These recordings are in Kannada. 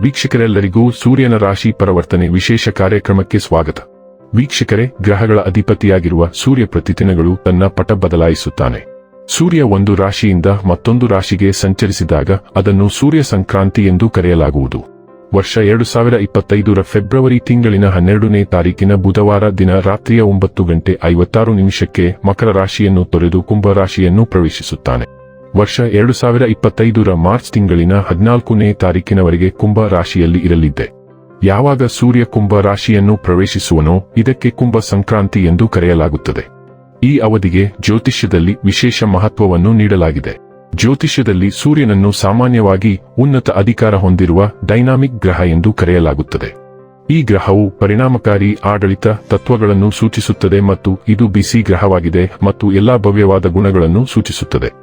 ವೀಕ್ಷಕರೆಲ್ಲರಿಗೂ ಸೂರ್ಯನ ರಾಶಿ ಪರಿವರ್ತನೆ ವಿಶೇಷ ಕಾರ್ಯಕ್ರಮಕ್ಕೆ ಸ್ವಾಗತ. ವೀಕ್ಷಕರೇ, ಗ್ರಹಗಳ ಅಧಿಪತಿಯಾಗಿರುವ ಸೂರ್ಯ ಪ್ರತಿದಿನಗಳು ತನ್ನ ಪಟ ಬದಲಾಯಿಸುತ್ತಾನೆ. ಸೂರ್ಯ ಒಂದು ರಾಶಿಯಿಂದ ಮತ್ತೊಂದು ರಾಶಿಗೆ ಸಂಚರಿಸಿದಾಗ ಅದನ್ನು ಸೂರ್ಯ ಸಂಕ್ರಾಂತಿ ಎಂದು ಕರೆಯಲಾಗುವುದು. ವರ್ಷ ಎರಡು ಸಾವಿರ ಇಪ್ಪತ್ತೈದರ ಫೆಬ್ರವರಿ ತಿಂಗಳಿನ ಹನ್ನೆರಡನೇ ತಾರೀಕಿನ ಬುಧವಾರ ದಿನ ರಾತ್ರಿಯ ಒಂಬತ್ತು ಗಂಟೆ ಐವತ್ತಾರು ನಿಮಿಷಕ್ಕೆ ಮಕರ ರಾಶಿಯನ್ನು ತೊರೆದು ಕುಂಭ ರಾಶಿಯನ್ನು ಪ್ರವೇಶಿಸುತ್ತಾನೆ. ವರ್ಷ ಎರಡು ಸಾವಿರ ಇಪ್ಪತ್ತೈದರ ಮಾರ್ಚ್ ತಿಂಗಳಿನ ಹದಿನಾಲ್ಕನೇ ತಾರೀಕಿನವರೆಗೆ ಕುಂಭ ರಾಶಿಯಲ್ಲಿ ಇರಲಿದ್ದೆ. ಯಾವಾಗ ಸೂರ್ಯ ಕುಂಭ ರಾಶಿಯನ್ನು ಪ್ರವೇಶಿಸುವನೋ ಇದಕ್ಕೆ ಕುಂಭ ಸಂಕ್ರಾಂತಿ ಎಂದು ಕರೆಯಲಾಗುತ್ತದೆ. ಈ ಅವಧಿಗೆ ಜ್ಯೋತಿಷ್ಯದಲ್ಲಿ ವಿಶೇಷ ಮಹತ್ವವನ್ನು ನೀಡಲಾಗಿದೆ. ಜ್ಯೋತಿಷ್ಯದಲ್ಲಿ ಸೂರ್ಯನನ್ನು ಸಾಮಾನ್ಯವಾಗಿ ಉನ್ನತ ಅಧಿಕಾರ ಹೊಂದಿರುವ ಡೈನಾಮಿಕ್ ಗ್ರಹ ಎಂದು ಕರೆಯಲಾಗುತ್ತದೆ. ಈ ಗ್ರಹವು ಪರಿಣಾಮಕಾರಿ ಆಡಳಿತ ತತ್ವಗಳನ್ನು ಸೂಚಿಸುತ್ತದೆ ಮತ್ತು ಇದು ಬಿಸಿ ಗ್ರಹವಾಗಿದೆ ಮತ್ತು ಎಲ್ಲಾ ಭವ್ಯವಾದ ಗುಣಗಳನ್ನು ಸೂಚಿಸುತ್ತದೆ.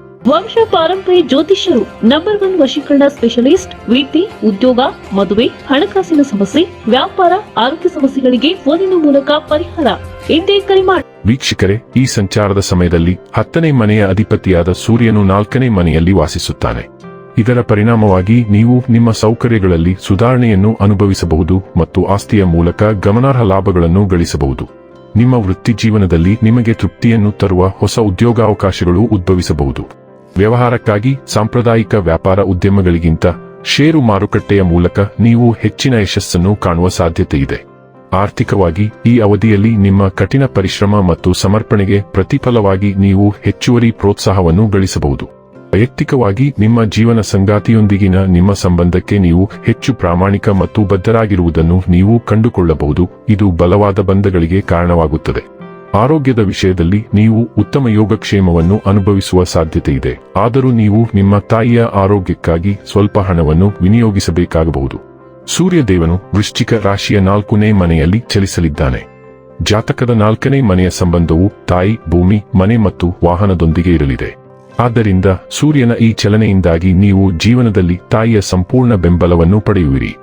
ವಂಶ ಪಾರಂಪರ್ಯ ಜ್ಯೋತಿಷ್ಯರು ನಂಬರ್ ಒನ್ ವಶೀಕರಣ ಸ್ಪೆಷಲಿಸ್ಟ್ ವೃತ್ತಿ ಉದ್ಯೋಗ, ಮದುವೆ, ಹಣಕಾಸಿನ ಸಮಸ್ಯೆ, ವ್ಯಾಪಾರ, ಆರೋಗ್ಯ ಸಮಸ್ಯೆಗಳಿಗೆ ಫೋನಿನ ಮೂಲಕ ಪರಿಹಾರ. ಎಂದೇ ಕರೆ ಮಾಡಿ ವೀಕ್ಷಕರೇ, ಈ ಸಂಚಾರದ ಸಮಯದಲ್ಲಿ ಹತ್ತನೇ ಮನೆಯ ಅಧಿಪತಿಯಾದ ಸೂರ್ಯನು ನಾಲ್ಕನೇ ಮನೆಯಲ್ಲಿ ವಾಸಿಸುತ್ತಾನೆ. ಇದರ ಪರಿಣಾಮವಾಗಿ ನೀವು ನಿಮ್ಮ ಸೌಕರ್ಯಗಳಲ್ಲಿ ಸುಧಾರಣೆಯನ್ನು ಅನುಭವಿಸಬಹುದು ಮತ್ತು ಆಸ್ತಿಯ ಮೂಲಕ ಗಮನಾರ್ಹ ಲಾಭಗಳನ್ನು ಗಳಿಸಬಹುದು. ನಿಮ್ಮ ವೃತ್ತಿ ಜೀವನದಲ್ಲಿ ನಿಮಗೆ ತೃಪ್ತಿಯನ್ನು ತರುವ ಹೊಸ ಉದ್ಯೋಗಾವಕಾಶಗಳು ಉದ್ಭವಿಸಬಹುದು. ವ್ಯವಹಾರಕ್ಕಾಗಿ, ಸಾಂಪ್ರದಾಯಿಕ ವ್ಯಾಪಾರ ಉದ್ಯಮಗಳಿಗಿಂತ ಷೇರು ಮಾರುಕಟ್ಟೆಯ ಮೂಲಕ ನೀವು ಹೆಚ್ಚಿನ ಯಶಸ್ಸನ್ನು ಕಾಣುವ ಸಾಧ್ಯತೆ ಇದೆ ಆರ್ಥಿಕವಾಗಿ, ಈ ಅವಧಿಯಲ್ಲಿ ನಿಮ್ಮ ಕಠಿಣ ಪರಿಶ್ರಮ ಮತ್ತು ಸಮರ್ಪಣೆಗೆ ಪ್ರತಿಫಲವಾಗಿ ನೀವು ಹೆಚ್ಚುವರಿ ಪ್ರೋತ್ಸಾಹವನ್ನು ಗಳಿಸಬಹುದು. ವೈಯಕ್ತಿಕವಾಗಿ, ನಿಮ್ಮ ಜೀವನ ಸಂಗಾತಿಯೊಂದಿಗಿನ ನಿಮ್ಮ ಸಂಬಂಧಕ್ಕೆ ನೀವು ಹೆಚ್ಚು ಪ್ರಾಮಾಣಿಕ ಮತ್ತು ಬದ್ಧರಾಗಿರುವುದನ್ನು ನೀವು ಕಂಡುಕೊಳ್ಳಬಹುದು. ಇದು ಬಲವಾದ ಬಂಧಗಳಿಗೆ ಕಾರಣವಾಗುತ್ತದೆ. ಆರೋಗ್ಯದ ವಿಷಯದಲ್ಲಿ ನೀವು ಉತ್ತಮ ಯೋಗಕ್ಷೇಮವನ್ನು ಅನುಭವಿಸುವ ಸಾಧ್ಯತೆ ಇದೆ ಆದರೂ ನೀವು ನಿಮ್ಮ ತಾಯಿಯ ಆರೋಗ್ಯಕ್ಕಾಗಿ ಸ್ವಲ್ಪ ಹಣವನ್ನು ವಿನಿಯೋಗಿಸಬೇಕಾಗಬಹುದು. ಸೂರ್ಯದೇವನು ವೃಶ್ಚಿಕ ರಾಶಿಯ ನಾಲ್ಕನೇ ಮನೆಯಲ್ಲಿ ಚಲಿಸಲಿದ್ದಾನೆ. ಜಾತಕದ ನಾಲ್ಕನೇ ಮನೆಯ ಸಂಬಂಧವು ತಾಯಿ, ಭೂಮಿ, ಮನೆ ಮತ್ತು ವಾಹನದೊಂದಿಗೆ ಇರಲಿದೆ. ಆದ್ದರಿಂದ ಸೂರ್ಯನ ಈ ಚಲನೆಯಿಂದಾಗಿ ನೀವು ಜೀವನದಲ್ಲಿ ತಾಯಿಯ ಸಂಪೂರ್ಣ ಬೆಂಬಲವನ್ನು ಪಡೆಯುವಿರಿ.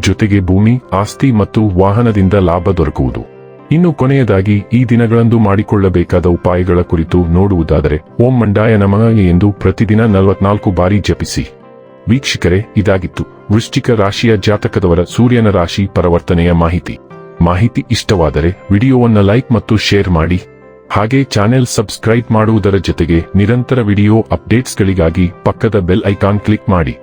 ಜೊತೆಗೆ ಭೂಮಿ, ಆಸ್ತಿ ಮತ್ತು ವಾಹನದಿಂದ ಲಾಭ ದೊರಕುವುದು. ಇನ್ನು ಕೊನೆಯದಾಗಿ ಈ ದಿನಗಳಂದು ಮಾಡಿಕೊಳ್ಳಬೇಕಾದ ಉಪಾಯಗಳ ಕುರಿತು ನೋಡುವುದಾದರೆ, ಓಂ ಮಂಡಾಯ ನಮಃ ಎಂದು ಪ್ರತಿದಿನ ನಲವತ್ನಾಲ್ಕು ಬಾರಿ ಜಪಿಸಿ. ವೀಕ್ಷಕರೇ, ಇದಾಗಿತ್ತು. ವೃಶ್ಚಿಕ ರಾಶಿಯ ಜಾತಕದವರ ಸೂರ್ಯನ ರಾಶಿ ಪರಿವರ್ತನೆಯ ಮಾಹಿತಿ. ಮಾಹಿತಿ ಇಷ್ಟವಾದರೆ ವಿಡಿಯೋವನ್ನು ಲೈಕ್ ಮತ್ತು ಶೇರ್ ಮಾಡಿ. ಹಾಗೆ ಚಾನೆಲ್ ಸಬ್ಸ್ಕ್ರೈಬ್ ಮಾಡುವುದರ ಜೊತೆಗೆ ನಿರಂತರ ವಿಡಿಯೋ ಅಪ್ಡೇಟ್ಸ್ಗಳಿಗಾಗಿ ಪಕ್ಕದ ಬೆಲ್ ಐಕಾನ್ ಕ್ಲಿಕ್ ಮಾಡಿ.